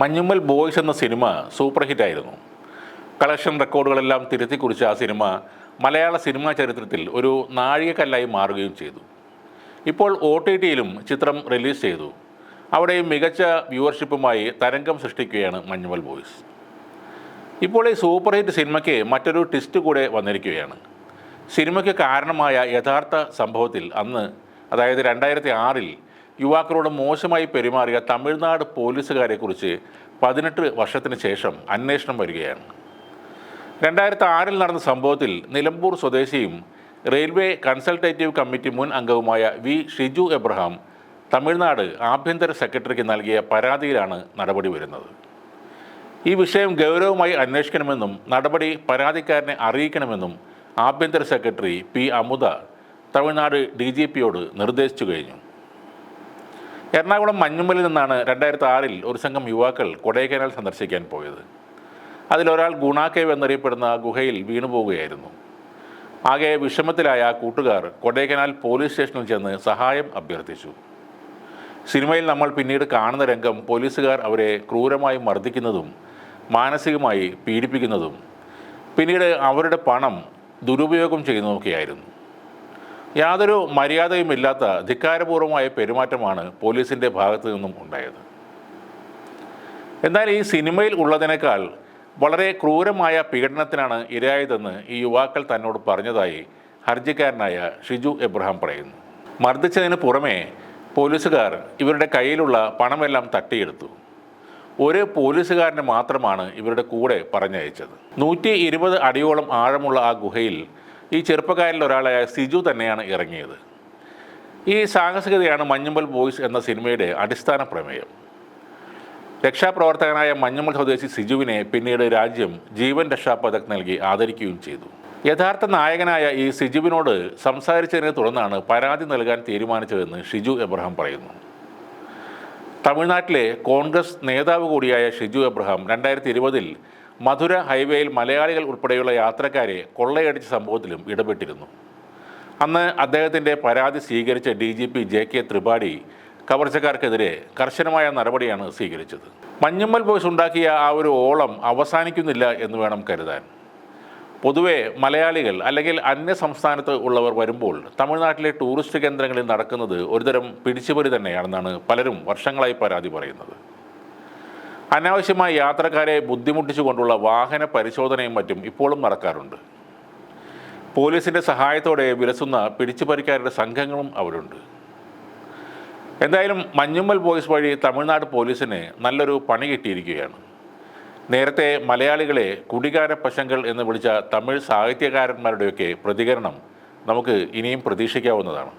Manjummel boys എന്ന cinema super ഹിറ്റായിരുന്നു collection റെക്കോർഡുകളെല്ലാം തിരുത്തി കുറിച്ച ആ സിനിമ മലയാള സിനിമാ ചരിത്രത്തിൽ ഒരു നാഴികക്കല്ലായി മാറുകയും ചെയ്തു. ഇപ്പോൾ ഒ ടി ടിയിലും ചിത്രം റിലീസ് ചെയ്തു. അവിടെയും മികച്ച വ്യൂവർഷിപ്പുമായി തരംഗം സൃഷ്ടിക്കുകയാണ് മഞ്ഞുമൽ ബോയ്സ്. ഇപ്പോൾ ഈ സൂപ്പർ ഹിറ്റ് സിനിമയ്ക്ക് മറ്റൊരു ട്വിസ്റ്റ് കൂടെ വന്നിരിക്കുകയാണ്. സിനിമയ്ക്ക് കാരണമായ യഥാർത്ഥ സംഭവത്തിൽ അന്ന് അതായത് രണ്ടായിരത്തി ആറിൽ യുവാക്കളോട് മോശമായി പെരുമാറിയ തമിഴ്നാട് പോലീസുകാരെക്കുറിച്ച് പതിനെട്ട് വർഷത്തിന് ശേഷം അന്വേഷണം വരികയാണ്. രണ്ടായിരത്തി ആറിൽ നടന്ന സംഭവത്തിൽ നിലമ്പൂർ സ്വദേശിയും റെയിൽവേ കൺസൾട്ടേറ്റീവ് കമ്മിറ്റി മുൻ അംഗവുമായ വി ഷിജു എബ്രഹാം തമിഴ്നാട് ആഭ്യന്തര സെക്രട്ടറിക്ക് നൽകിയ പരാതിയിലാണ് നടപടി വരുന്നത്. ഈ വിഷയം ഗൗരവമായി അന്വേഷിക്കണമെന്നും നടപടി പരാതിക്കാരനെ അറിയിക്കണമെന്നും ആഭ്യന്തര secretary P Amudha Tamil Nadu D G പിയോട് നിർദ്ദേശിച്ചു കഴിഞ്ഞു. എറണാകുളം മഞ്ഞുമ്പലിൽ നിന്നാണ് രണ്ടായിരത്തി ആറിൽ ഒരു സംഘം യുവാക്കൾ കൊടൈക്കനാൽ സന്ദർശിക്കാൻ പോയത്. അതിലൊരാൾ ഗുണാക്കേവ് എന്നറിയപ്പെടുന്ന ഗുഹയിൽ വീണുപോവുകയായിരുന്നു ആകെ വിഷമത്തിലായ ആ കൂട്ടുകാർ കൊടൈക്കനാൽ പോലീസ് സ്റ്റേഷനിൽ ചെന്ന് സഹായം അഭ്യർത്ഥിച്ചു. സിനിമയിൽ നമ്മൾ പിന്നീട് കാണുന്ന രംഗം പോലീസുകാർ അവരെ ക്രൂരമായി മർദ്ദിക്കുന്നതും മാനസികമായി പീഡിപ്പിക്കുന്നതും പിന്നീട് അവരുടെ പണം ദുരുപയോഗം ചെയ്യുന്നതൊക്കെയായിരുന്നു യാതൊരു മര്യാദയും ഇല്ലാത്ത ധിക്കാരപൂർവമായ പെരുമാറ്റമാണ് പോലീസിന്റെ ഭാഗത്തു നിന്നും ഉണ്ടായത്. എന്നാൽ ഈ സിനിമയിൽ ഉള്ളതിനേക്കാൾ വളരെ ക്രൂരമായ പീഡനത്തിനാണ് ഇരയായതെന്ന് ഈ യുവാക്കൾ തന്നോട് പറഞ്ഞതായി ഹർജിക്കാരനായ ഷിജു എബ്രഹാം പറയുന്നു. മർദ്ദിച്ചതിന് പുറമേ പോലീസുകാർ ഇവരുടെ കയ്യിലുള്ള പണമെല്ലാം തട്ടിയെടുത്തു. ഒരു പോലീസുകാരനെ മാത്രമാണ് ഇവരുടെ കൂടെ പറഞ്ഞയച്ചത്. നൂറ്റി ഇരുപത് അടിയോളം ആഴമുള്ള ആ ഗുഹയിൽ ഈ ചെറുപ്പക്കാരിൽ ഒരാളായ സിജു തന്നെയാണ് ഇറങ്ങിയത്. ഈ സാഹസികതയാണ് മഞ്ഞുമ്പൽ ബോയ്സ് എന്ന സിനിമയുടെ അടിസ്ഥാന പ്രമേയം. രക്ഷാപ്രവർത്തകനായ മഞ്ഞുമൽ സ്വദേശി സിജുവിനെ പിന്നീട് രാജ്യം ജീവൻ രക്ഷാ പതക് നൽകി ആദരിക്കുകയും ചെയ്തു. യഥാർത്ഥ നായകനായ ഈ സിജുവിനോട് സംസാരിച്ചതിനെ തുടർന്നാണ് പരാതി നൽകാൻ തീരുമാനിച്ചതെന്ന് ഷിജു എബ്രഹാം പറയുന്നു. തമിഴ്നാട്ടിലെ കോൺഗ്രസ് നേതാവ് കൂടിയായ ഷിജു എബ്രഹാം രണ്ടായിരത്തി ഇരുപതിൽ മധുര ഹൈവേയിൽ മലയാളികൾ ഉൾപ്പെടെയുള്ള യാത്രക്കാരെ കൊള്ളയടിച്ച സംഭവത്തിലും ഇടപെട്ടിരുന്നു. അന്ന് അദ്ദേഹത്തിന്റെ പരാതി സ്വീകരിച്ച D G P J K Tripathi കവർച്ചക്കാർക്കെതിരെ കർശനമായ നടപടിയാണ് സ്വീകരിച്ചത്. മഞ്ഞുമ്മൽ ബോയ്സ് ഉണ്ടാക്കിയ ആ ഒരു ഓളം അവസാനിക്കുന്നില്ല എന്ന് വേണം കരുതാൻ. പൊതുവേ മലയാളികൾ അല്ലെങ്കിൽ അന്യ സംസ്ഥാനത്ത് ഉള്ളവർ വരുമ്പോൾ തമിഴ്നാട്ടിലെ ടൂറിസ്റ്റ് കേന്ദ്രങ്ങളിൽ നടക്കുന്നത് ഒരുതരം പിടിച്ചുപറി തന്നെയാണെന്നാണ് പലരും വർഷങ്ങളായി പരാതി പറയുന്നത്. അനാവശ്യമായി യാത്രക്കാരെ ബുദ്ധിമുട്ടിച്ചുകൊണ്ടുള്ള വാഹന പരിശോധനയും മറ്റും ഇപ്പോഴും നടക്കാറുണ്ട്. പോലീസിന്റെ സഹായത്തോടെ വിലസുന്ന പിടിച്ചുപറിക്കാരുടെ സംഘങ്ങളും അവരുണ്ട് എന്തായാലും മഞ്ഞുമ്മൽ ബോയ്സ് വഴി തമിഴ്നാട് പോലീസിന് നല്ലൊരു പണി കിട്ടിയിരിക്കുകയാണ്. നേരത്തെ മലയാളികളെ കുടികാര പശങ്കൾ എന്ന് വിളിച്ച തമിഴ് സാഹിത്യകാരന്മാരുടെയൊക്കെ പ്രതികരണം നമുക്ക് ഇനിയും പ്രതീക്ഷിക്കാവുന്നതാണ്.